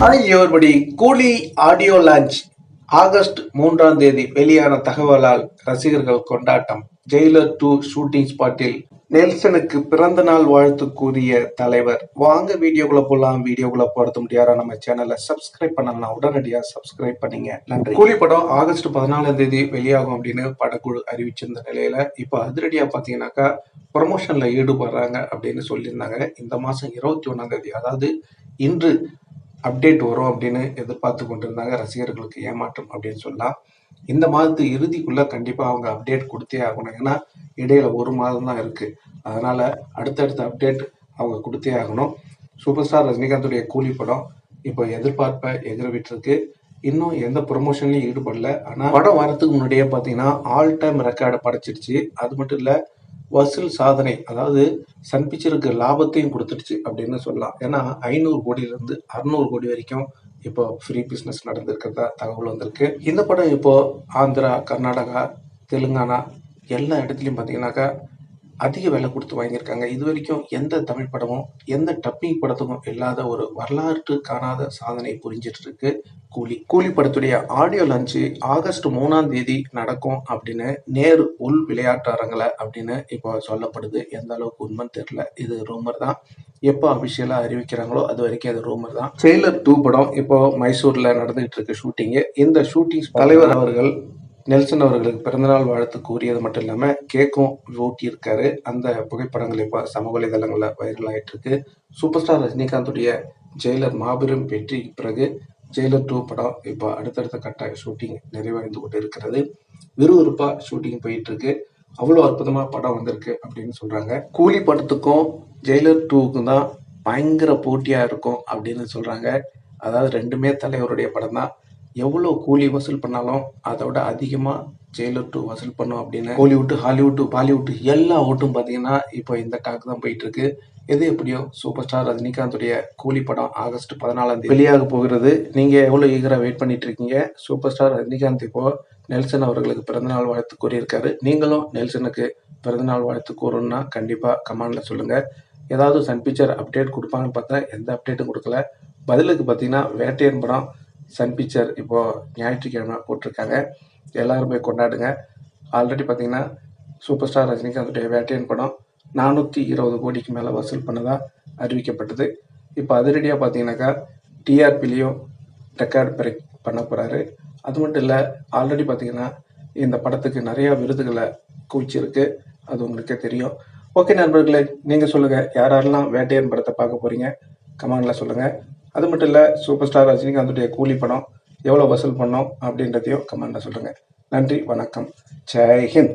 Hi everybody Coolie audio launch August மூன்றாம் தேதி வெளியான தகவலால் ரசிகர்கள் கொண்டாட்டம். ஜெயிலர் டூ ஷூட்டிங் ஸ்பாட்டில் நெல்சனுக்கு பிறந்த நாள் வாழ்த்து கூறிய தலைவர். வாங்க வீடியோக்குள்ள போலாம். வீடியோக்குள்ள போறது முடியாத நம்ம சேனலை சப்ஸ்கிரைப் பண்ணலாம். உடனடியா சப்ஸ்கிரைப் பண்ணீங்க. நன்றி. கூலி படம் ஆகஸ்ட் பதினாலாம் தேதி வெளியாகும் அப்படின்னு படக்குழு அறிவிச்சிருந்த நிலையில இப்போ அதிரடியா பாத்தீங்கன்னாக்கா ப்ரொமோஷன்ல ஈடுபடுறாங்க அப்படின்னு சொல்லியிருந்தாங்க. இந்த மாசம் இருபத்தி ஒன்னாம் தேதி. அதாவது இன்று அப்டேட் வரும் அப்படின்னு எதிர்பார்த்து கொண்டிருந்தாங்க. ரசிகர்களுக்கு ஏமாற்றம் அப்படின்னு சொல்லலாம். இந்த மாதத்து இறுதிக்குள்ளே கண்டிப்பாக அவங்க அப்டேட் கொடுத்தே ஆகணும். ஏன்னா இடையில ஒரு மாதம் தான் இருக்குது அதனால் அடுத்தடுத்த அப்டேட் அவங்க கொடுத்தே ஆகணும். சூப்பர் ஸ்டார் ரஜினிகாந்துடைய கூலி படம் இப்போ எதிர்பார்ப்பை எதிர்விட்டிருக்கு. இன்னும் எந்த ப்ரொமோஷன்லையும் ஈடுபடல. ஆனால் படம் வரதுக்கு முன்னாடியே பார்த்தீங்கன்னா ஆல் டைம் ரெக்கார்டை படைச்சிருச்சு. அது மட்டும் இல்லை வசூல் சாதனை அதாவது சன் பிக்சருக்கு லாபத்தையும் கொடுத்துடுச்சு அப்படின்னு சொல்லலாம். ஏன்னா ஐநூறு கோடியிலிருந்து அறுநூறு கோடி வரைக்கும் இப்போ ஃப்ரீ பிஸ்னஸ் நடந்திருக்கிறதா தகவல் வந்திருக்கு. இந்த படம் இப்போ ஆந்திரா கர்நாடகா தெலுங்கானா எல்லா இடத்துலையும் பார்த்தீங்கன்னாக்கா அதிக விலை கொடுத்து வாங்கியிருக்காங்க. இது வரைக்கும் எந்த தமிழ் படமும் எந்த டப்பிங் படத்துக்கும் இல்லாத ஒரு வரலாற்று காணாத சாதனை புரிஞ்சிட்டு இருக்கு கூலி. கூலி படத்துடைய ஆடியோ லான்ச்சு ஆகஸ்ட் மூணாம் தேதி நடக்கும் அப்படின்னு நேரு உள் விளையாட்டு அரங்கில் அப்படின்னு இப்போ சொல்லப்படுது. எந்த அளவுக்கு உண்மைன்னு தெரியல. இது ரூமர் தான். எப்போ அபிஷியலாக அறிவிக்கிறாங்களோ அது வரைக்கும் அது ரூமர் தான். ட்ரெய்லர் டூ படம் இப்போ மைசூரில் நடந்துகிட்டு இருக்கு ஷூட்டிங்கு இந்த ஷூட்டிங் தலைவர் அவர்கள் நெல்சன் அவர்களுக்கு பிறந்தநாள் வாழ்த்து கூறியது மட்டும் இல்லாமல் கேக்கும் ஊட்டியிருக்காரு அந்த புகைப்படங்கள் இப்போ சமூக வலைதளங்களில் வைரல் ஆயிட்டு இருக்கு சூப்பர் ஸ்டார் ரஜினிகாந்துடைய ஜெயிலர் மாபெரும் வெற்றிக்கு பிறகு ஜெயிலர் டூ படம் இப்போ அடுத்தடுத்த கட்ட ஷூட்டிங் நிறைவடைந்து கொண்டு இருக்கிறது விறுவிறுப்பாக ஷூட்டிங் போயிட்டு இருக்கு அவ்வளோ அற்புதமாக படம் வந்திருக்கு அப்படின்னு சொல்கிறாங்க கூலி படத்துக்கும் ஜெயிலர் டூவுக்கும் தான் பயங்கர போட்டியாக இருக்கும் அப்படின்னு சொல்கிறாங்க அதாவது ரெண்டுமே தலைவருடைய படம் தான் எவ்வளோ கூலி வசூல் பண்ணாலும் அதை விட அதிகமாக ஜெயிலர் டூ வசூல் பண்ணும் அப்படின்னு கோலிவுட் ஹாலிவுட் பாலிவுட் எல்லா ஓட்டும் பார்த்தீங்கன்னா இப்போ இந்த டாக் தான் போயிட்டு இருக்கு. எது எப்படியோ சூப்பர் ஸ்டார் ரஜினிகாந்துடைய கூலி படம் ஆகஸ்ட் பதினாலாம் தேதி வெளியாக போகிறது. நீங்க எவ்வளவு ஈகரா வெயிட் பண்ணிட்டு இருக்கீங்க? சூப்பர் ஸ்டார் ரஜினிகாந்த் இப்போ நெல்சன் அவர்களுக்கு பிறந்தநாள் வாழ்த்து கூறியிருக்காரு. நீங்களும் நெல்சனுக்கு பிறந்தநாள் வாழ்த்து கூறணும்னா கண்டிப்பா கமெண்ட்ல சொல்லுங்க. ஏதாவது சன் பிக்சர் அப்டேட் கொடுப்பாங்கன்னு பார்த்தா எந்த அப்டேட்டும் கொடுக்கல. பதிலுக்கு பார்த்தீங்கன்னா வேட்டையன் படம் சன் பிக்சர் இப்போது ஞாயிற்றுக்கிழமை போட்டிருக்காங்க. எல்லோரும் போய் கொண்டாடுங்க. ஆல்ரெடி பார்த்தீங்கன்னா சூப்பர் ஸ்டார் ரஜினிகாந்துடைய வேட்டையன் படம் நானூற்றி இருபது கோடிக்கு மேலே வசூல் பண்ணதாக அறிவிக்கப்பட்டது. இப்போ அதிரடியாக பார்த்தீங்கன்னாக்கா டிஆர்பிலையும் ரெக்கார்ட் பிரேக் பண்ண போகிறாரு அது மட்டும் இல்லை ஆல்ரெடி பார்த்தீங்கன்னா இந்த படத்துக்கு நிறையா விருதுகளை குவிச்சிருக்கு. அது உங்களுக்கே தெரியும். ஓகே நண்பர்களே நீங்கள் சொல்லுங்கள் யார் யாரெல்லாம் வேட்டையன் படத்தை பார்க்க போகிறீங்க கமெண்டில் சொல்லுங்கள் அது மட்டும் இல்லை சூப்பர் ஸ்டார் ரஜினிகாந்துடைய கூலி படம் எவ்வளோ வசூல் பண்ணோம் அப்படின்றதையும் கமெண்ட்டில் சொல்லுங்கள் நன்றி வணக்கம். ஜெய்ஹிந்த்